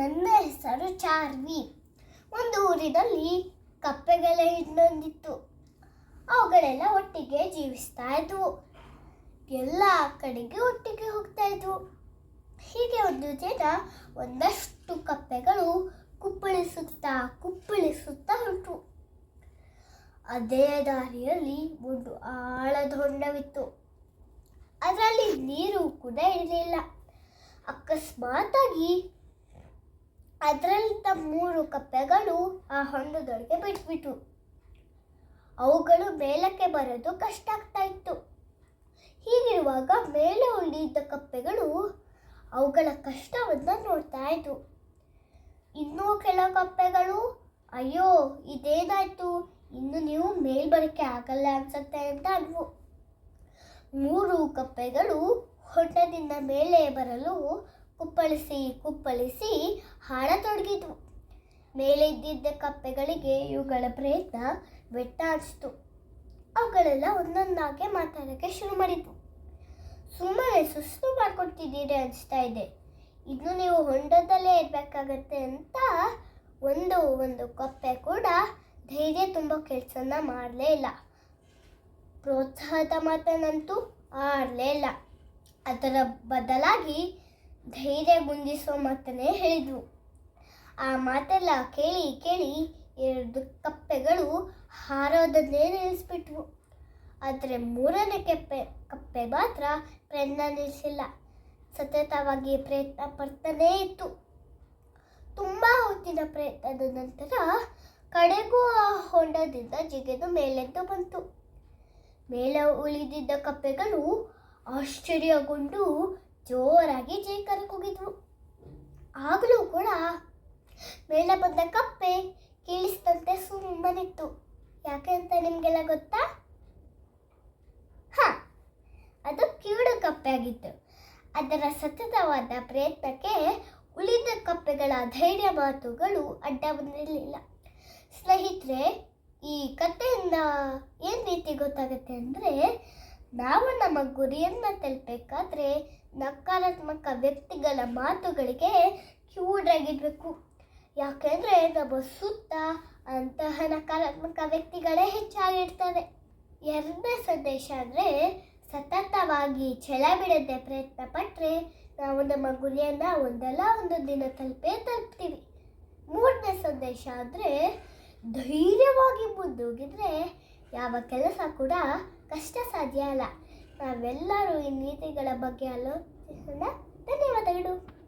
ನನ್ನ ಹೆಸರು ಚಾರ್ವಿ. ಒಂದು ಊರಿನಲ್ಲಿ ಕಪ್ಪೆಗಳ ಇನ್ನೊಂದಿತ್ತು. ಅವುಗಳೆಲ್ಲ ಒಟ್ಟಿಗೆ ಜೀವಿಸ್ತಾ ಇದ್ವು. ಎಲ್ಲ ಕಡೆಗೆ ಒಟ್ಟಿಗೆ ಹೋಗ್ತಾ ಇದ್ವು. ಹೀಗೆ ಒಂದು ದಿನ ಒಂದಷ್ಟು ಕಪ್ಪೆಗಳು ಕುಪ್ಪಳಿಸುತ್ತಾ ಕುಪ್ಪಳಿಸುತ್ತಾ ಹೊರಟು ಅದೇ ದಾರಿಯಲ್ಲಿ ಒಂದು ಆಳದ ಹೊಂಡವಿತ್ತು ಅದರಲ್ಲಿ ನೀರು ಕೂಡ ಇರಲಿಲ್ಲ. ಅಕಸ್ಮಾತಾಗಿ ಅದರಲ್ಲಿದ್ದ ಮೂರು ಕಪ್ಪೆಗಳು ಆ ಹೊಂಡದೊಳಗೆ ಬಿಟ್ಬಿಟ್ವು. ಅವುಗಳು ಮೇಲಕ್ಕೆ ಬರೋದು ಕಷ್ಟ ಆಗ್ತಾ ಇತ್ತು. ಹೀಗಿರುವಾಗ ಮೇಲೆ ಉಳಿದಿದ್ದ ಕಪ್ಪೆಗಳು ಅವುಗಳ ಕಷ್ಟವನ್ನು ನೋಡ್ತಾ ಇದ್ವು. ಇನ್ನೂ ಕೆಲ ಕಪ್ಪೆಗಳು, ಅಯ್ಯೋ, ಇದೇನಾಯ್ತು? ಇನ್ನು ನೀವು ಮೇಲ್ ಬರೋಕ್ಕೆ ಆಗಲ್ಲ ಅನ್ಸತ್ತೆ ಅಂತ ಅನ್ವು ಮೂರು ಕಪ್ಪೆಗಳು ಹೊಂಡದಿಂದ ಮೇಲೆ ಬರಲು ಕುಪ್ಪಳಿಸಿ ಕುಪ್ಪಳಿಸಿ ಹಾಡತೊಡಗಿದ್ವು ಮೇಲೆ ಇದ್ದಿದ್ದ ಕಪ್ಪೆಗಳಿಗೆ ಇವುಗಳ ಪ್ರಯತ್ನ ಬೆಟ್ಟ ಅವುಗಳೆಲ್ಲ ಒಂದೊಂದಾಗೆ ಮಾತಾಡೋಕ್ಕೆ ಶುರು ಮಾಡಿದ್ವು. ಸುಮ್ಮನೆ ಸುಸ್ತು ಮಾಡ್ಕೊಡ್ತಿದ್ದೀರಿ ಅನಿಸ್ತಾ ಇದೆ. ಇನ್ನು ನೀವು ಹೊಂಡದಲ್ಲೇ ಇರಬೇಕಾಗತ್ತೆ ಅಂತ ಒಂದು ಒಂದು ಕಪ್ಪೆ ಕೂಡ ಧೈರ್ಯ ತುಂಬ ಕೆಲಸನ ಮಾಡಲೇ ಇಲ್ಲ. ಪ್ರೋತ್ಸಾಹದ ಮಾತನಂತೂ ಆಡಲೇ ಇಲ್ಲ. ಅದರ ಬದಲಾಗಿ ಧೈರ್ಯ ಗುಂದಿಸೋ ಮಾತನ್ನೇ ಹೇಳಿದ್ವು. ಆ ಮಾತೆಲ್ಲ ಕೇಳಿ ಕೇಳಿ ಎರಡು ಕಪ್ಪೆಗಳು ಹಾರೋದನ್ನೇ ನಿಲ್ಲಿಸ್ಬಿಟ್ವು. ಆದರೆ ಮೂರನೇ ಕೆಪ್ಪೆ, ಕಪ್ಪೆ ಮಾತ್ರ ಪ್ರಯತ್ನ ನಿಲ್ಲಿಸಿಲ್ಲ. ಸತತವಾಗಿ ಪ್ರಯತ್ನ ಪಡ್ತಾನೇ ಇತ್ತು. ತುಂಬ ಹೊತ್ತಿನ ಪ್ರಯತ್ನದ ನಂತರ ಕಡೆಗೂ ಆ ಹೊಂಡದಿಂದ ಜಿಗಿದು ಮೇಲೆದ್ದು ಬಂತು. ಮೇಲೆ ಉಳಿದಿದ್ದ ಕಪ್ಪೆಗಳು ಆಶ್ಚರ್ಯಗೊಂಡು ಜೋರಾಗಿ ಜೈ ಹೋಗಿದ್ವು ಆಗಲೂ ಕೂಡ ಮೇಳ ಬಂದ ಕಪ್ಪೆ ಕೇಳಿಸಿದಂತೆ ಸುಮ್ಮನಿತ್ತು. ಯಾಕೆ ಅಂತ ನಿಮಗೆಲ್ಲ ಗೊತ್ತಾ? ಹ, ಅದು ಕಿವಿಡು ಕಪ್ಪೆ ಆಗಿತ್ತು ಅದರ ಸತತವಾದ ಪ್ರಯತ್ನಕ್ಕೆ ಉಳಿದ ಕಪ್ಪೆಗಳ ಧೈರ್ಯ ಮಾತುಗಳು ಅಡ್ಡ ಬಂದಿರಲಿಲ್ಲ. ಸ್ನೇಹಿತರೆ, ಈ ಕಥೆಯಿಂದ ಏನು ರೀತಿ ಗೊತ್ತಾಗುತ್ತೆ ಅಂದರೆ ನಾವು ನಮ್ಮ ಗುರಿಯನ್ನು ತಲುಪಬೇಕಾದ್ರೆ ನಕಾರಾತ್ಮಕ ವ್ಯಕ್ತಿಗಳ ಮಾತುಗಳಿಗೆ ಕಿವುಡಾಗಿರ್ಬೇಕು ಯಾಕೆಂದರೆ ನಮ್ಮ ಸುತ್ತ ಅಂತಹ ನಕಾರಾತ್ಮಕ ವ್ಯಕ್ತಿಗಳೇ ಹೆಚ್ಚಾಗಿರ್ತಾರೆ. ಎರಡನೇ ಸಂದೇಶ ಅಂದರೆ ಸತತವಾಗಿ ಛಲ ಬಿಡದೆ ಪ್ರಯತ್ನ ಪಟ್ಟರೆ ನಾವು ನಮ್ಮ ಗುರಿಯನ್ನು ಒಂದಲ್ಲ ಒಂದು ದಿನ ತಲುಪೇ ತಲುಪ್ತೀವಿ. ಮೂರನೇ ಸಂದೇಶ ಅಂದರೆ ಧೈರ್ಯವಾಗಿ ಮುಂದೋಗಿದ್ರೆ ಯಾವ ಕೆಲಸ ಕೂಡ ಕಷ್ಟ ಸಾಧ್ಯ ಅಲ್ಲ. ನಾವೆಲ್ಲರೂ ಈ ನೀತಿಗಳ ಬಗ್ಗೆ ಆಲೋಚಿಸೋಣ. ಧನ್ಯವಾದಗಳು.